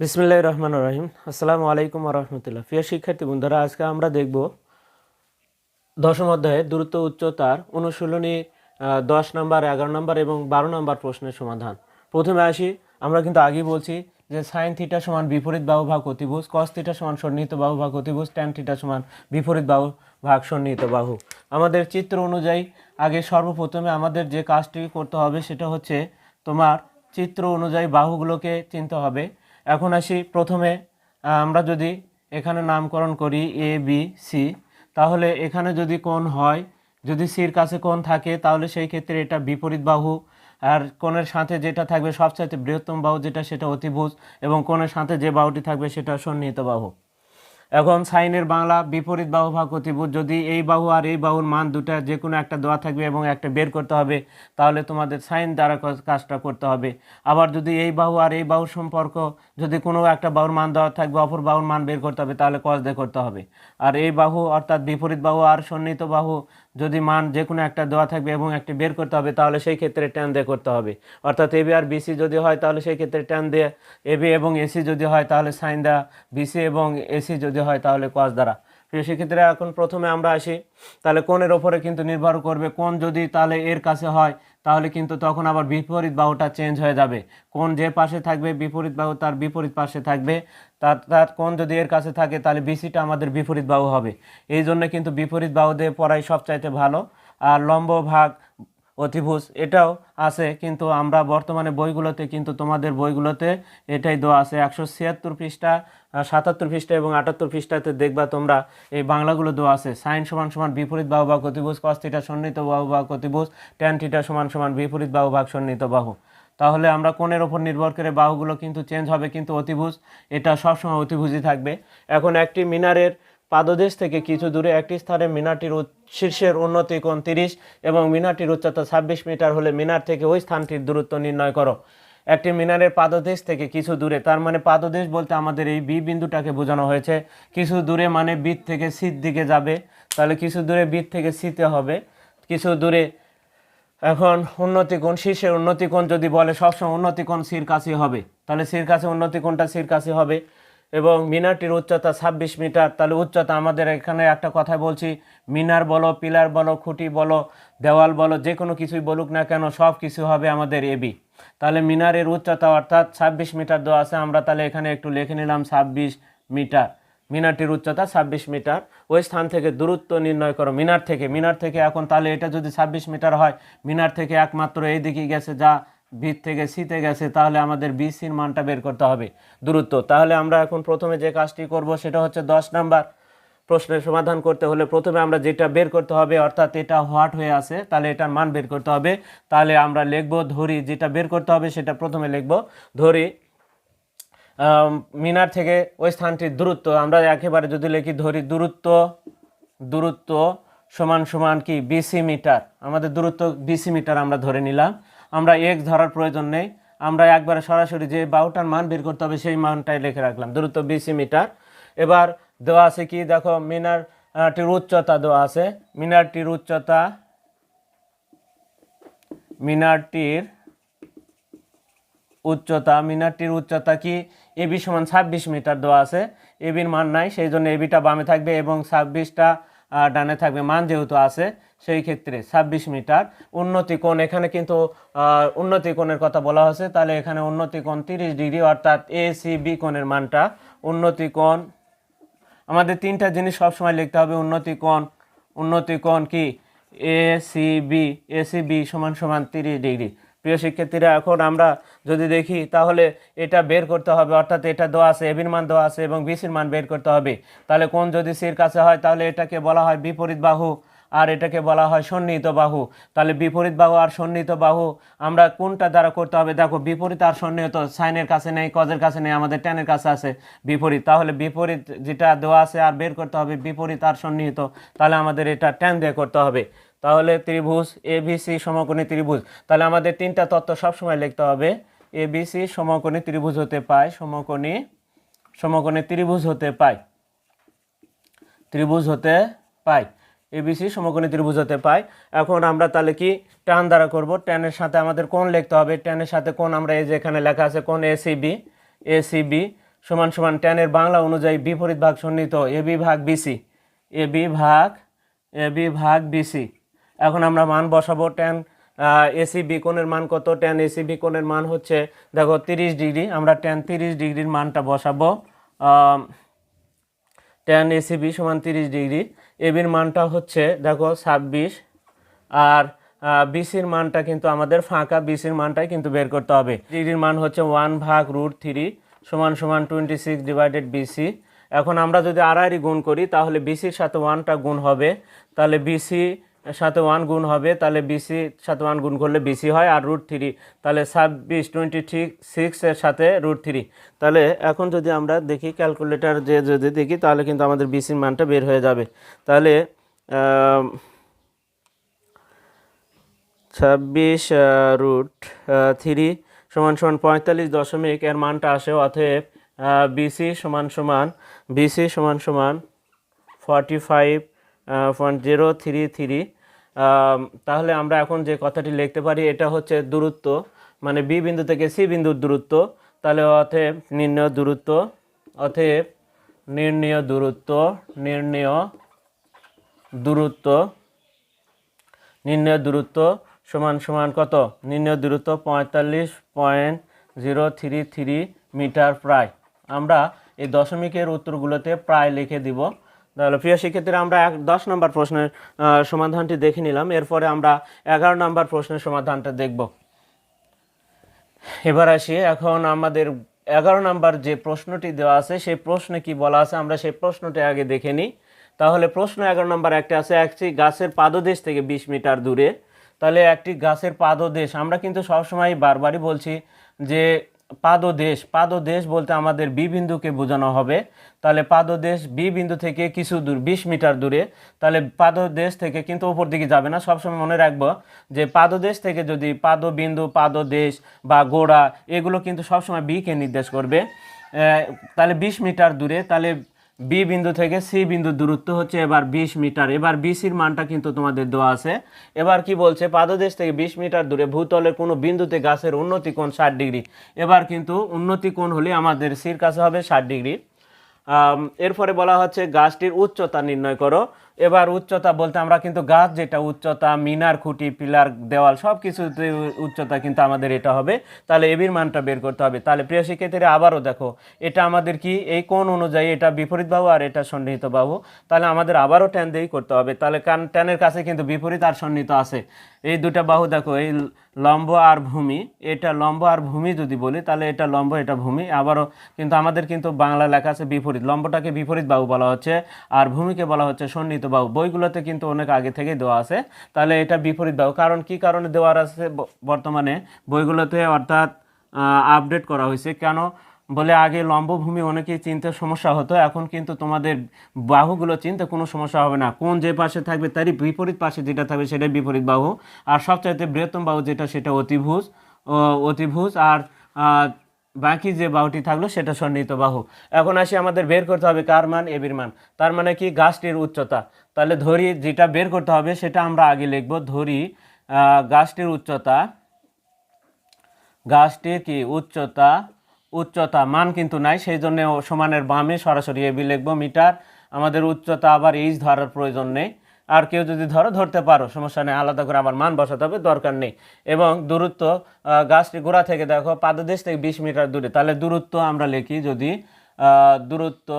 বিসমিল্লাহ রহমান রহিম। আসসালামু আলাইকুম রহমতুল্লাহ। প্রিয় শিক্ষার্থী বন্ধুরা, আজকে আমরা দেখব দশম অধ্যায়ে দ্রুত উচ্চতার অনুশীলনী দশ নম্বর, এগারো নম্বর এবং বারো নম্বর প্রশ্নের সমাধান। প্রথমে আসি, আমরা কিন্তু আগেই বলছি যে সাইন থিটা সমান বিপরীত বাহু ভাগ অতিভুজ কস থিটা সমান সন্নিহিত বাহু ভাগ অতিভুজ ট্যান থিটা সমান বিপরীত বাহু ভাগ সন্নিহিত বাহু। আমাদের চিত্র অনুযায়ী আগে সর্বপ্রথমে আমাদের যে কাজটি করতে হবে সেটা হচ্ছে তোমার চিত্র অনুযায়ী বাহুগুলোকে চিনতে হবে। এখন আসি প্রথমে, আমরা যদি এখানে নামকরণ করি এ বি সি তাহলে এখানে যদি কোন হয়, যদি সির কাছে কোন থাকে, তাহলে সেই ক্ষেত্রে এটা বিপরীত বাহু, আর কোণের সাথে যেটা থাকবে সবচাইতে বৃহত্তম বাহু যেটা, সেটা অতিভুজ, এবং কোনের সাথে যে বাহুটি থাকবে সেটা সন্নিহিত বাহু। এখন সাইনের বাংলা বিপরীত বাহু ভাগ কতিপুর যদি এই বাহু আর এই বাহুর মান দুটা যে কোনো একটা দেওয়া থাকবে এবং একটা বের করতে হবে, তাহলে তোমাদের সাইন দ্বারা কাজ- কাজটা করতে হবে। আবার যদি এই বাহু আর এই বাহুর সম্পর্ক যদি কোনো একটা বাহুর মান দেওয়া থাকবে, অপর বাহুর মান বের করতে হবে, তাহলে কস দিয়ে করতে হবে। আর এই বাহু অর্থাৎ বিপরীত বাহু আর সন্নিহিত বাহু যদি মান যে কোনো একটা দেওয়া থাকবে এবং একটি বের করতে হবে, তাহলে সেই ক্ষেত্রে ট্যান দিয়ে করতে হবে। অর্থাৎ এবি আর বিসি যদি হয়, তাহলে সেই ক্ষেত্রে ট্যান দিয়ে এবি এবং এসি যদি হয়, তাহলে সাইন দেওয়া বিসি এবং এসি যদি হয়, তাহলে কস দ্বারা। প্রিয়, সেক্ষেত্রে এখন প্রথমে আমরা আসি। তাহলে কোনের ওপরে কিন্তু নির্ভর করবে। কোন যদি তাহলে এর কাছে হয় তাহলে কিন্তু তখন আবার বিপরীত বাহুটা চেঞ্জ হয়ে যাবে। কোন যে পাশে থাকবে, বিপরীত বাহু তার বিপরীত পাশে থাকবে। তার তার কোন যদি এর কাছে থাকে, তাহলে বিসিটা আমাদের বিপরীত বাহু হবে। এই জন্য কিন্তু বিপরীত বাহু দিয়ে পড়াই সবচাইতে ভালো। আর লম্ব ভাগ অতিভুজ এটাও আছে, কিন্তু আমরা বর্তমানে বইগুলোতে, কিন্তু তোমাদের বইগুলোতে এটাই দেওয়া আছে। একশো ছিয়াত্তর পৃষ্ঠা সাতাত্তর পৃষ্ঠা এবং আটাত্তর পৃষ্ঠাতে দেখবা তোমরা এই বাংলাগুলো দেওয়া আছে। সাইন সমান সমান বিপরীত বাহু ভাগ অতিভুজ কস থিটা সন্নিহিত বাহু ভাগ অতিভুজ ট্যান থিটা সমান সমান বিপরীত বাহু ভাগ সন্নিহিত বাহু। তাহলে আমরা কোণের ওপর নির্ভর করে বাহুগুলো কিন্তু চেঞ্জ হবে, কিন্তু অতিভুজ এটা সবসময় অতিভুজই থাকবে। এখন একটি মিনারের পাদদেশ থেকে কিছু দূরে একটি স্থানে মিনারটির শীর্ষের উন্নতি কোণ তিরিশ এবং মিনারটির উচ্চতা ছাব্বিশ মিটার হলে মিনার থেকে ওই স্থানটির দূরত্ব নির্ণয় করো। একটি মিনারের পাদদেশ থেকে কিছু দূরে, তার মানে পাদদেশ বলতে আমাদের এই বি বিন্দুটাকে বোঝানো হয়েছে। কিছু দূরে মানে বিত থেকে সির দিকে যাবে, তাহলে কিছু দূরে বিত থেকে সিতে হবে। কিছু দূরে এখন উন্নতিকোণ শীর্ষের উন্নতিকোণ যদি বলে সবসময় উন্নতিকোণ সির কাছে হবে, তাহলে সির কাছে উন্নতিকোণটা সির কাছে হবে। এবং মিনারটির উচ্চতা ছাব্বিশ মিটার। তাহলে উচ্চতা আমাদের এখানে একটা কথা বলছি, মিনার বলো, পিলার বলো, খুঁটি বলো, দেওয়াল বলো, যে কোনো কিছুই বলুক না কেন, সব কিছু হবে আমাদের এবি তাহলে মিনারের উচ্চতা অর্থাৎ ছাব্বিশ মিটার দেওয়া আছে, আমরা তাহলে এখানে একটু লিখে নিলাম ছাব্বিশ মিটার। মিনারটির উচ্চতা ছাব্বিশ মিটার। ওই স্থান থেকে দূরত্ব নির্ণয় করো, মিনার থেকে। মিনার থেকে এখন তাহলে এটা যদি ছাব্বিশ মিটার হয়, মিনার থেকে একমাত্র এই দিকে গেছে যা ভিত থেকে সিতে গেছে, তাহলে আমাদের বিসির মানটা বের করতে হবে। দূরত্ব, তাহলে আমরা এখন প্রথমে যে কাজটি করব সেটা হচ্ছে দশ নাম্বার প্রশ্নের সমাধান করতে হলে প্রথমে আমরা যেটা বের করতে হবে, অর্থাৎ এটা হোয়াট হয়ে আছে, তাহলে এটার মান বের করতে হবে। তাহলে আমরা লিখব ধরি, যেটা বের করতে হবে সেটা প্রথমে লিখব ধরি মিনার থেকে ওই স্থানটির দূরত্ব। আমরা একেবারে যদি লিখি ধরি দূরত্ব দূরত্ব সমান সমান কি? BC metre. আমাদের দূরত্ব বিসি মিটার আমরা ধরে নিলাম। আমরা এক্স ধরার প্রয়োজন নেই। আমরা একবারে সরাসরি যে বাহুটার মান বের করতে হবে সেই মানটাই লিখে রাখলাম। দূরত্ব বিসি মিটার। এবার দেওয়া আছে কি? দেখো মিনার আহ, টির উচ্চতা দেওয়া আছে। মিনারটির উচ্চতা মিনারটির উচ্চতা মিনারটির উচ্চতা কি? এবি সমান ছাব্বিশ মিটার দেওয়া আছে। এবির মান নাই সেই জন্য এবিটা বামে থাকবে এবং ছাব্বিশটা ডানে থাকবে। মান যেহেতু আছে সেই ক্ষেত্রে ছাব্বিশ মিটার উন্নতি কোণ। এখানে কিন্তু উন্নতি কোণের কথা বলা হয়েছে। তাহলে এখানে উন্নতি কোণ তিরিশ ডিগ্রি, অর্থাৎ এ সি বি কোণের মানটা। উন্নতি কোণ, আমাদের তিনটা জিনিস সবসময় লিখতে হবে। উন্নতি কোণ উন্নতি কোণ কি? A C B A C B সমান সমান তিরিশ ডিগ্রি। প্রিয় শিক্ষার্থীরা, এখন আমরা যদি দেখি, তাহলে এটা বের করতে হবে। অর্থাৎ এটা দেওয়া আছে এবির মান দেওয়া আছে এবং বিসির মান বের করতে হবে। তাহলে কোন যদি সির কাছে হয়, তাহলে এটাকে বলা হয় বিপরীত বাহু। আর এটাকে বলা হয় সন্নিহিত বাহু। তাহলে বিপরীত বাহু আর সন্নিহিত বাহু আমরা কোনটা দ্বারা করতে হবে? দেখো, বিপরীত আর সন্নিহিত, সাইনের কাছে নেই, কজের কাছে নেই, আমাদের ট্যানের কাছে আছে বিপরীত। তাহলে বিপরীত যেটা দেওয়া আছে আর বের করতে হবে বিপরীত আর সন্নিহিত। তাহলে আমাদের এটা ট্যান দিয়ে করতে হবে। তাহলে ত্রিভুজ, এ এবিসি সমকোণী ত্রিভুজ। তাহলে আমাদের তিনটা তত্ত্ব সবসময় লিখতে হবে। এ এবিসি সমকোণী ত্রিভুজ হতে পায়, সমকোণী সমকোণী ত্রিভুজ হতে পায়। ত্রিভুজ হতে পাই এবিসি সমকোণী ত্রিভুজ হতে পাই। এখন আমরা তাহলে কি টান দ্বারা করব? ট্যানের সাথে আমাদের কোন লিখতে হবে। ট্যানের সাথে কোন আমরা এই যে এখানে লেখা আছে কোন এসিবি এসিবি সমান সমান ট্যানের বাংলা অনুযায়ী বিপরীত ভাগ সন্নিহিত এ বি ভাগ বিসি এ বি ভাগ এ বি ভাগ বিসি এখন আমরা মান বসাবো। ট্যান এসি বি কোণের মান কত? ট্যান এসি বি কোণের মান হচ্ছে, দেখো, তিরিশ ডিগ্রি। আমরা ট্যান তিরিশ ডিগ্রির মানটা বসাবো। ট্যান এসিবি সমান তিরিশ ডিগ্রি। এবির মানটা হচ্ছে, দেখো, ছাব্বিশ। আর বিসির মানটা কিন্তু আমাদের ফাঁকা বিসির মানটাই কিন্তু বের করতে হবে। ডিডির মান হচ্ছে ওয়ান ভাগ রুট থ্রি সমান সমান টোয়েন্টি সিক্স ডিভাইডেড বিসি এখন আমরা যদি আড়াআড়ি গুণ করি, তাহলে বিসির সাথে ওয়ানটা গুণ হবে। তাহলে বিসি সাথে ওয়ান গুণ হবে, তাহলে বিসি সাথে ওয়ান গুণ করলে বিসি হয়, আর রুট থ্রি তাহলে ছাব্বিশ টোয়েন্টি থ্রি সিক্সের সাথে রুট থ্রি তাহলে এখন যদি আমরা দেখি ক্যালকুলেটার যে যদি দেখি, তাহলে কিন্তু আমাদের বিসির মানটা বের হয়ে যাবে। তাহলে ছাব্বিশ রুট থ্রি সমান সমান পঁয়তাল্লিশ দশমিক এর মানটা আসে, অতএব বিসি সমান সমান বিসি সমান সমান forty five point zero three three. তাহলে আমরা এখন যে কথাটি লিখতে পারি, এটা হচ্ছে দূরত্ব মানে বি বিন্দু থেকে সি বিন্দুর দূরত্ব। তাহলে অতএব নির্ণয় দূরত্ব, অতএব নির্ণয় দূরত্ব নির্ণয় দূরত্ব নির্ণয় দূরত্ব সমান সমান কত? নির্ণয় দূরত্ব পঁয়তাল্লিশ point zero three three metre প্রায়। আমরা এই দশমিকের উত্তরগুলোতে প্রায় লিখে দিব। তাহলে প্রিয় শিক্ষার্থীরা আমরা এক দশ নম্বর প্রশ্নের সমাধানটি দেখে নিলাম। এরপরে আমরা এগারো নম্বর প্রশ্নের সমাধানটা দেখব। এবার আসি, এখন আমাদের এগারো নাম্বার যে প্রশ্নটি দেওয়া আছে, সেই প্রশ্নে কি বলা আছে, আমরা সেই প্রশ্নটি আগে দেখে নিই। তাহলে প্রশ্ন এগারো নম্বর একটা আছে, একটি গাছের পাদদেশ থেকে বিশ মিটার দূরে। তাহলে একটি গাছের পাদদেশ, আমরা কিন্তু সবসময় বারবারই বলছি যে পাদদেশ পাদদেশ বলতে আমাদের বি বিন্দুকে বোঝানো হবে। তাহলে পাদদেশ বি বিন্দু থেকে কিছু দূর, বিশ মিটার দূরে, তাহলে পাদদেশ থেকে কিন্তু ওপর দিকে যাবে না। সবসময় মনে রাখব যে পাদদেশ থেকে যদি পাদবিন্দু, পাদদেশ বা গোড়া, এগুলো কিন্তু সবসময় বিকে নির্দেশ করবে। তাহলে বিশ মিটার দূরে, তাহলে বি বিন্দু থেকে সি বিন্দুর দূরত্ব হচ্ছে এবার বিশ মিটার। এবার বিসির মানটা কিন্তু তোমাদের দেওয়া আছে। এবার কি বলছে? পাদদেশ থেকে বিশ মিটার দূরে ভূতলের কোনো বিন্দুতে গাছের উন্নতি কোণ ষাট ডিগ্রি। এবার কিন্তু উন্নতি কোণ হলে আমাদের সির কাছে হবে ষাট ডিগ্রি। এরপরে বলা হচ্ছে গাছটির উচ্চতা নির্ণয় করো। এবার উচ্চতা বলতে আমরা কিন্তু গাছ যেটা, উচ্চতা, মিনার খুঁটি, পিলার, দেওয়াল সব কিছুতে উচ্চতা কিন্তু আমাদের এটা হবে। তাহলে এবির মানটা বের করতে হবে। তাহলে প্রিয় শিক্ষার্থীরা, আবারও দেখো, এটা আমাদের কি? এই কোন অনুযায়ী এটা বিপরীত বাহু আর এটা সন্নিহিত বাহু। তাহলে আমাদের আবারও ট্যান দিয়েই করতে হবে। তাহলে কারণ ট্যানের কাছে কিন্তু বিপরীত আর সন্নিহিত আছে। এই দুটা বাহু দেখো, এই লম্ব আর ভূমি, এটা লম্ব আর ভূমি যদি বলি, তাহলে এটা লম্ব, এটা ভূমি। আবারও কিন্তু আমাদের কিন্তু বাংলা লেখা আছে বিপরীত। লম্বটাকে বিপরীত বাহু বলা হচ্ছে আর ভূমিকে বলা হচ্ছে সন্নিহিত বাহু। বইগুলোতে কিন্তু অনেক আগে থেকেই দেওয়া আছে। তাহলে এটা বিপরীত বাহু। কারণ কি কারণে দেওয়ার আছে? বর্তমানে বইগুলোতে অর্থাৎ আপডেট করা হয়েছে। কেন? বলে আগে লম্বভূমি অনেকেই চিনতে সমস্যা হতো, এখন কিন্তু তোমাদের বাহুগুলো চিনতে কোনো সমস্যা হবে না। কোন যে পাশে থাকবে তারই বিপরীত পাশে যেটা থাকবে সেটাই বিপরীত বাহু। আর সবচাইতে বৃহত্তম বাহু যেটা সেটা অতিভুজ অতিভুজ আর বাকি যে বাহুটি থাকল সেটা সন্নিহিত বাহু। এখন আসি আমাদের বের করতে হবে কার মান? এবির মান। তার মানে কি? গাছটির উচ্চতা। তাহলে ধরি যেটা বের করতে হবে সেটা আমরা আগে লিখব। ধরি গাছটির উচ্চতা, গাছটির কি? উচ্চতা উচ্চতা, মান কিন্তু নাই সেই জন্য সমানের বামে সরাসরি এবি লিখব, মিটার। আমাদের উচ্চতা আবার এইচ ধরার প্রয়োজন নেই। আর কেউ যদি ধরো, ধরতে পারো, সমস্যা নেই, আলাদা করে আবার মান বসাতে হবে, দরকার নেই। এবং দূরত্ব গাছটি গোড়া থেকে দেখো, পাদদেশ থেকে বিশ মিটার দূরে। তাহলে দূরত্ব আমরা লিখি যদি দূরত্ব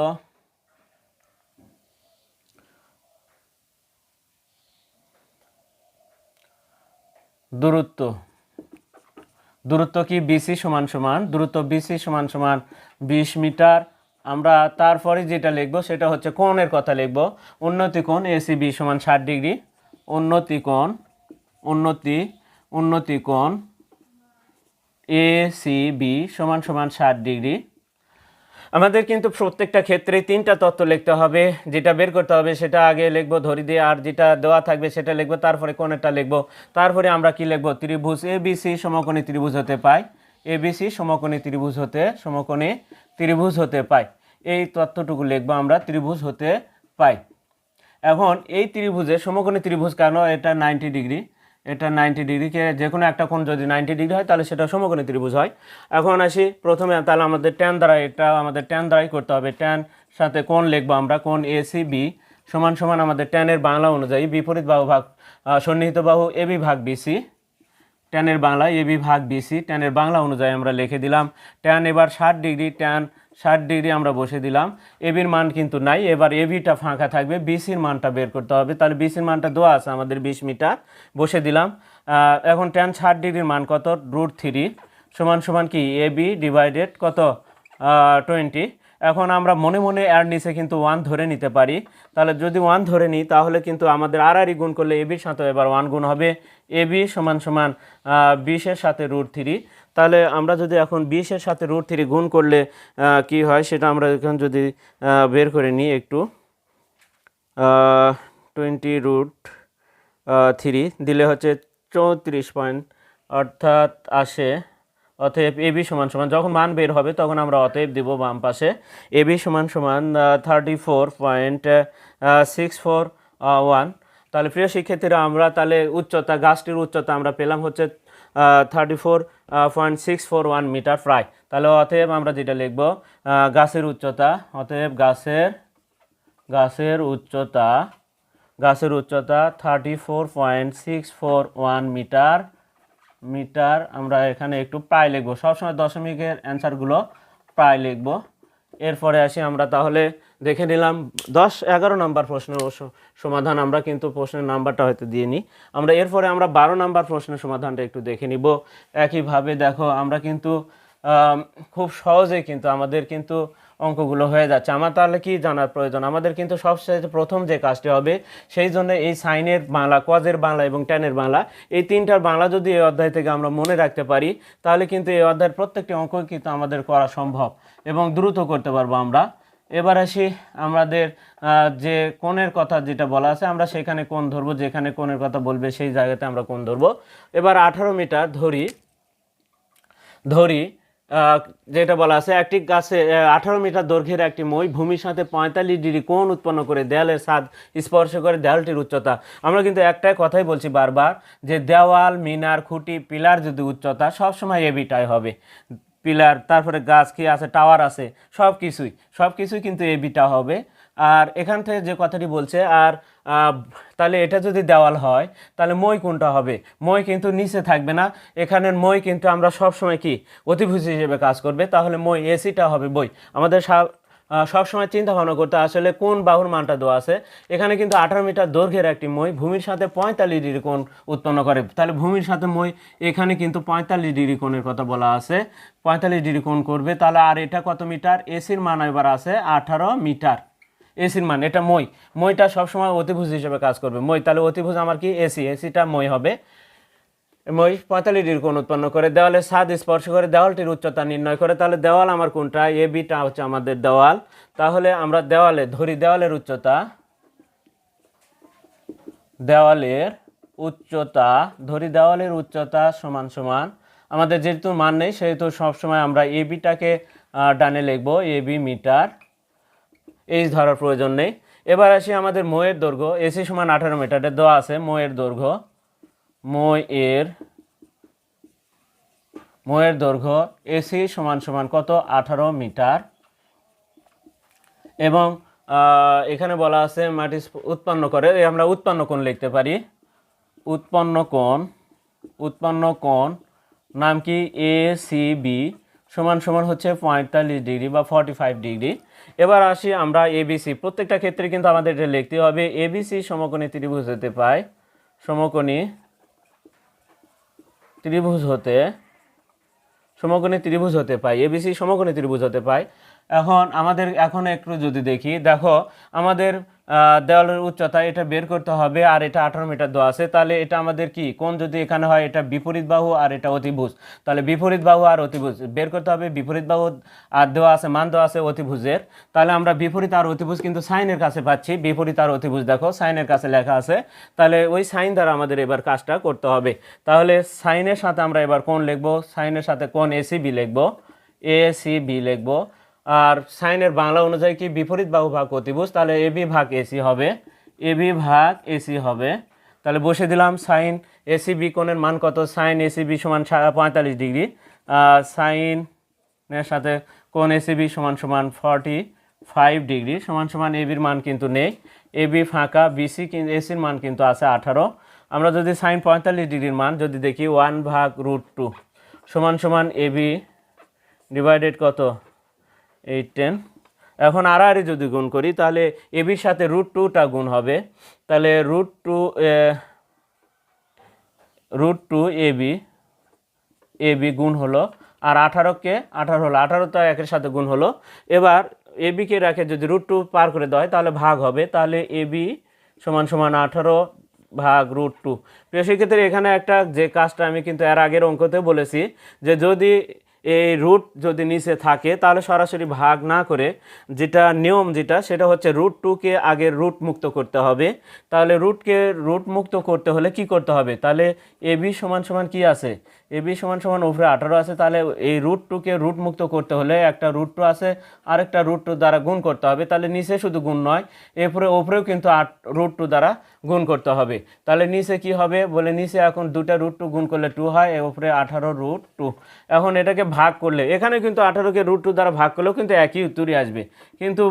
দূরত্ব দূরত্ব কি বিসি সমান সমান? দূরত্ব বিসি সমান সমান বিশ মিটার। আমরা তারপরে যেটা লিখব সেটা হচ্ছে কোণের কথা লিখব। উন্নতি কোণ এসি বি সমান ষাট ডিগ্রি। উন্নতি কোণ, উন্নতি উন্নতি কোণ এসিবি সমান সমান ষাট ডিগ্রি। আমাদের কিন্তু প্রত্যেকটা ক্ষেত্রে তিনটা তত্ত্ব লিখতে হবে। যেটা বের করতে হবে সেটা আগে লিখব, ধরি দিয়ে আর যেটা দেওয়া থাকবে সেটা লিখব, তারপরে কোনটা লিখব, তারপরে আমরা কি লিখব? ত্রিভুজ এ বি সি সমকোণী ত্রিভুজ হতে পাই এ বি সি সমকোণী ত্রিভুজ হতে, সমকোণী ত্রিভুজ হতে পাই এই তত্ত্বটুকু লিখব আমরা, ত্রিভুজ হতে পাই এখন এই ত্রিভুজে, সমকোণী ত্রিভুজ কেন? এটা নাইনটি ডিগ্রি এটা নাইনটি ডিগ্রিকে যে কোনো একটা কোণ যদি নাইনটি ডিগ্রি হয়, তাহলে সেটা সমকোণী ত্রিভুজ হয়। এখন আসি প্রথমে, তাহলে আমাদের ট্যান দ্বারা এটা আমাদের ট্যান দ্বারাই করতে হবে। ট্যান সাথে কোণ লিখব আমরা, কোণ এসি বি সমান সমান আমাদের ট্যানের বাংলা অনুযায়ী বিপরীত বাহু ভাগ সন্নিহিত বাহু এবি ভাগ বিসি ট্যানের বাংলা এবি ভাগ বিসি ট্যানের বাংলা অনুযায়ী আমরা লিখে দিলাম। ট্যান এবার ষাট ডিগ্রি ট্যান ষাট ডিগ্রি আমরা বসে দিলাম। এবির মান কিন্তু নাই। এবার এবিটা ফাঁকা থাকবে। বিসির মানটা বের করতে হবে। তাহলে বিসির মানটা দেওয়া আছে আমাদের বিশ মিটার। বসে দিলাম। এখন টেন ষাট ডিগ্রির মান কত? রুট থ্রি সমান সমান কি? এবি ডিভাইডেড কত? টোয়েন্টি এখন আমরা মনে মনে এর নিচে কিন্তু ওয়ান ধরে নিতে পারি। তাহলে যদি ওয়ান ধরে নিই, তাহলে কিন্তু আমাদের আর আরই গুণ করলে এবির সাথে এবার ওয়ান গুণ হবে। এবি সমান সমান বিশের সাথে রুট থ্রি তাহলে আমরা যদি এখন বিশের সাথে রুট থ্রি গুণ করলে কি হয়? সেটা আমরা এখন যদি বের করে নিই একটু টোয়েন্টি রুট থ্রি দিলে হচ্ছে চৌত্রিশ পয়েন্ট অর্থাৎ আসে, অতএব এবি সমান সমান, যখন মান বের হবে তখন আমরা অতএব দিব বাম পাশে এবি সমান সমান thirty four point six four one তাহলে প্রিয় শিক্ষার্থীরা, আমরা তাহলে উচ্চতা, গাছটির উচ্চতা আমরা পেলাম হচ্ছে thirty four point six four one metre প্রায় তাহলে অতএব আমরা যেটা লিখব গাছের উচ্চতা, অতএব গাছের গাছের উচ্চতা গাছের উচ্চতা thirty four point six four one metre metre আমরা এখানে একটু প্রায় লিখব। সবসময় দশমিকের অ্যান্সারগুলো প্রায় লিখব। এরপরে আসি আমরা তাহলে দেখে নিলাম, দশ এগারো নাম্বার প্রশ্নের সমাধান আমরা কিন্তু প্রশ্নের নাম্বারটা হয়তো দিয়ে নিই। আমরা এরপরে আমরা বারো নাম্বার প্রশ্নের সমাধানটা একটু দেখে নিব। একইভাবে দেখো, আমরা কিন্তু খুব সহজে কিন্তু আমাদের কিন্তু অঙ্কগুলো হয়ে যাচ্ছে। আমার তাহলে কি জানার প্রয়োজন? আমাদের কিন্তু সবচেয়ে প্রথম যে কাজটি হবে, সেই জন্য এই সাইনের বাংলা কজের বাংলা এবং ট্যানের বাংলা, এই তিনটার বাংলা যদি এই অধ্যায় থেকে আমরা মনে রাখতে পারি, তাহলে কিন্তু এই অধ্যায়ের প্রত্যেকটি অঙ্ক কিন্তু আমাদের করা সম্ভব এবং দ্রুত করতে পারব আমরা। এবার আসি আমাদের যে কোণের কথা যেটা বলা আছে, আমরা সেখানে কোণ ধরবো, যেখানে কোণের কথা বলবে সেই জায়গাতে আমরা কোণ ধরবো। এবার আঠারো মিটার ধরি ধরি যেটা বলা আছে, একটি গাছে আঠারো মিটার দৈর্ঘ্যের একটি মই ভূমির সাথে পঁয়তাল্লিশ ডিগ্রি কোণ উৎপন্ন করে দেয়ালের স্বাদ স্পর্শ করে দেয়ালটির উচ্চতা। আমরা কিন্তু একটাই কথাই বলছি বারবার, যে দেওয়াল, মিনার, খুঁটি, পিলার যদি উচ্চতা সবসময় এবিটাই হবে। পিলার, তারপরে গাছ কি আছে, টাওয়ার আছে সব কিছুই সব কিছুই কিন্তু এ বিটা হবে। আর এখান থেকে যে কথাটি বলছে, আর তাহলে এটা যদি দেওয়াল হয়, তাহলে মই কোনটা হবে? মই কিন্তু নিচে থাকবে না। এখানের মই কিন্তু আমরা সব সময় কি? অতিভুজ হিসেবে কাজ করবে। তাহলে মই এসিটা হবে বই। আমাদের সবসময় চিন্তা ভাবনা করতে আসলে কোন বাহুর মানটা দেওয়া আছে। এখানে কিন্তু আঠারো মিটার দৈর্ঘ্যের একটি মই, ভূমির সাথে পঁয়তাল্লিশ ডিগ্রি কোণ উৎপন্ন করে। তাহলে ভূমির সাথে মই, এখানে কিন্তু পঁয়তাল্লিশ ডিগ্রি কোণের কথা বলা আছে। পঁয়তাল্লিশ ডিগ্রি কোণ করবে, তাহলে আর এটা কত মিটার? এসির মান এবার আছে আঠারো মিটার। এসির মান, এটা মই। মইটা সবসময় অতিভুজ হিসেবে কাজ করবে। মই, তাহলে অতিভুজ আমার কি? এসি এসিটা মই হবে। মই পঁয়তাল্লিশ ডিগ্রি কোণ উৎপন্ন করে, দেওয়ালে স্বাদ স্পর্শ করে, দেওয়ালটির উচ্চতা নির্ণয় করে, তাহলে দেওয়াল আমার কোনটা? এ বিটা হচ্ছে আমাদের দেওয়াল। তাহলে আমরা দেওয়ালে ধরি, দেওয়ালের উচ্চতা দেওয়ালের উচ্চতা, ধরি দেওয়ালের উচ্চতা সমান সমান। আমাদের যেহেতু মান নেই, সেহেতু সবসময় আমরা এ বিটাকে ডানে লিখব, এ, বি মিটার। এইচ ধরার প্রয়োজন নেই। এবার আসি আমাদের ময়ের দৈর্ঘ্য, এসি সমান আঠারো মিটারের দেওয়া আছে ময়ের দৈর্ঘ্য। মই এর ময়ের দৈর্ঘ্য এসি সমান সমান কত? আঠারো মিটার। এবং এখানে বলা আছে মাটি উৎপন্ন করে। আমরা উৎপন্ন কোণ লিখতে পারি। উৎপন্ন কোণ উৎপন্ন কোণ, নাম কি? এ, সি, বি সমান সমান হচ্ছে পঁয়তাল্লিশ ডিগ্রি বা ফর্টি ফাইভ ডিগ্রি। এবার আসি আমরা এবিসি প্রত্যেকটা ক্ষেত্রে কিন্তু আমাদের এটা লিখতে হবে। এবিসি সমকোণী ত্রিভুজ হতে পায়। সমকোণী ত্রিভুজ হতে সমকোণী ত্রিভুজ হতে পায় এবিসি সমকোণী ত্রিভুজ হতে পায় এখন আমাদের, এখন একটু যদি দেখি, দেখো, আমাদের দেওয়ালের উচ্চতা এটা বের করতে হবে আর এটা আঠারো মিটার দেওয়া আছে। তাহলে এটা আমাদের কি? কোন যদি এখানে হয়, এটা বিপরীত বাহু আর এটা অতিভুজ। তাহলে বিপরীত বাহু আর অতিভুজ বের করতে হবে, বিপরীত বাহু আর দেওয়া আছে, মান দেওয়া আছে অতিভুজের। তাহলে আমরা বিপরীত আর অতিভুজ কিন্তু সাইনের কাছে পাচ্ছি, বিপরীত আর অতিভুজ দেখো, সাইনের কাছে লেখা আছে। তাহলে ওই সাইন দ্বারা আমাদের এবার কাজটা করতে হবে। তাহলে সাইনের সাথে আমরা এবার কোন লিখব, সাইনের সাথে কোন এসি বি লিখব এ সি বি লিখব। আর সাইনের বাংলা অনুযায়ী কি বিপরীত বাহু ভাগ অতিভুজ? তাহলে এ বি ভাগ এসি হবে। এ বি ভাগ এসি হবে। তাহলে বসে দিলাম সাইন এসিবি কোণের মান কত? সাইন এসিবি সমান পঁয়তাল্লিশ ডিগ্রি। সাইনের সাথে কোণ এসিবি সমান সমান ফর্টি ফাইভ ডিগ্রি। সমান সমান এবির মান কিন্তু নেই। এবি ফাঁকা বিসি এসির মান কিন্তু আছে আঠারো। আমরা যদি সাইন পঁয়তাল্লিশ ডিগ্রির মান যদি দেখি, ওয়ান ভাগ রুট টু, সমান সমান এবি ডিভাইডেড কত? এইট টেন এখন আর আর যদি গুণ করি, তাহলে এবির সাথে রুট টুটা গুণ হবে। তাহলে root two root two AB AB গুণ হলো, আর আঠারোকে আঠারো হলো, আঠারো তো একের সাথে গুণ হলো। এবার এবিকে রেখে যদি রুট টু পার করে হয়, তাহলে ভাগ হবে। তাহলে এবি সমান সমান আঠারো ভাগ রুট টু প্রিয় সেক্ষেত্রে এখানে একটা যে কাজটা আমি কিন্তু এর আগের অঙ্কতে বলেছি, যে যদি এই রুট যদি নিচে থাকে, তাহলে সরাসরি ভাগ না করে যেটা নিয়ম যেটা, সেটা হচ্ছে রুট টুকে আগে রুট মুক্ত করতে হবে। তাহলে রুটকে রুট মুক্ত করতে হলে কি করতে হবে? তাহলে এবি সমান সমান কী আছে? এবি সমান সমান উপরে আঠারো আছে, তাহলে এই রুট টুকে রুট মুক্ত করতে হলে একটা রুট টু আছে, আরেকটা রুট টু দ্বারা গুণ করতে হবে। তাহলে নিচে শুধু গুণ নয়, এরপরে ওপরেও কিন্তু আট রুট টু দ্বারা গুণ করতে হবে। তাহলে নিচে কি হবে? বলে নিচে এখন দুটা রুট টু গুণ করলে টু হয় এর উপরে আঠারো রুট টু এখন এটাকে ভাগ করলে, এখানে কিন্তু আঠারোকে রুট টু দ্বারা ভাগ করলেও কিন্তু একই উত্তরই আসবে। কিন্তু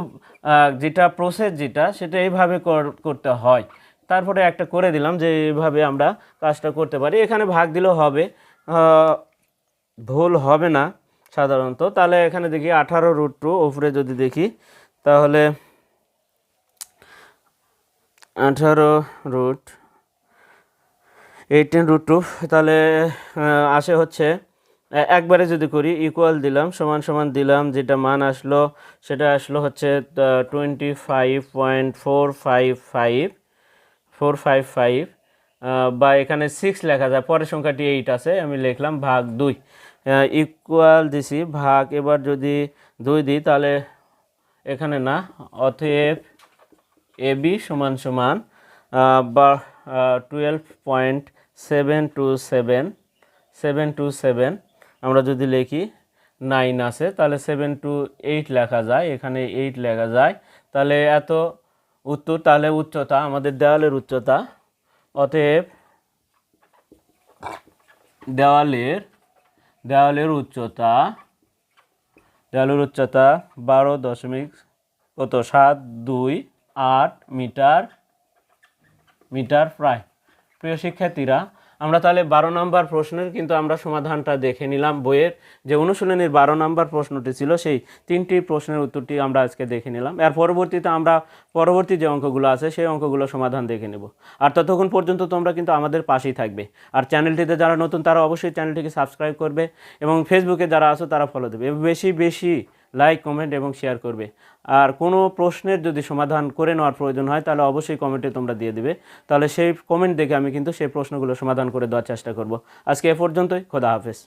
যেটা প্রসেস যেটা, সেটা এইভাবে কর- করতে হয়। তারপরে একটা করে দিলাম যে এইভাবে আমরা কাজটা করতে পারি। এখানে ভাগ দিলেও হবে। ভুল হবে না সাধারণত। তাহলে এখানে দেখি আঠারো রুট টু উপরে যদি দেখি, তাহলে আঠারো রুট এইটিন রুট টু তাহলে আসে হচ্ছে একবারে যদি করি ইকুয়াল দিলাম, সমান সমান দিলাম, যেটা মান আসলো, সেটা আসলো হচ্ছে twenty five point four five five four five five বা এখানে সিক্স লেখা যায়, পরের সংখ্যাটি এইট আছে, আমি লিখলাম ভাগ দুই। ইকুয়াল দিছি, ভাগ, এবার যদি দুই দিই, তাহলে এখানে না, অতএব এবি সমান সমান বা twelve point seven two seven seven two seven আমরা যদি লিখি নাইন আছে, তাহলে সেভেন টু এইট লেখা যায়, এখানে এইট লেখা যায়। তাহলে এত উত্তর, তাহলে উচ্চতা, আমাদের দেওয়ালের উচ্চতা। অতএব দেওয়ালের দেওয়ালের উচ্চতা দেওয়ালের উচ্চতা বারো দশমিক কত, সাত, দুই, আট মিটার মিটার প্রায়। প্রিয় শিক্ষার্থীরা আমরা তাহলে বারো নম্বর প্রশ্নের কিন্তু আমরা সমাধানটা দেখে নিলাম বইয়ের। যে অনুশীলনীর বারো নম্বর প্রশ্নটি ছিল, সেই তিনটি প্রশ্নের উত্তরটি আমরা আজকে দেখে নিলাম। এর পরবর্তীতে আমরা পরবর্তী যে অঙ্কগুলো আছে, সেই অঙ্কগুলো সমাধান দেখে নেব। আর ততক্ষণ পর্যন্ত তোমরা কিন্তু আমাদের পাশেই থাকবে। আর চ্যানেলটিতে যারা নতুন, তারা অবশ্যই চ্যানেলটিকে সাবস্ক্রাইব করবে এবং ফেসবুকে যারা আছো, তারা ফলো দেবে। বেশি বেশি লাইক কমেন্ট এবং শেয়ার করবে। আর কোনো প্রশ্নের যদি সমাধান করে নেওয়ার প্রয়োজন হয়, তাহলে অবশ্যই কমেন্টে তোমরা দিয়ে দিবে। তাহলে সেই কমেন্ট দেখে আমি কিন্তু সেই প্রশ্নগুলো সমাধান করে দেওয়ার চেষ্টা করব। আজকে এ পর্যন্তই, খোদা হাফেজ।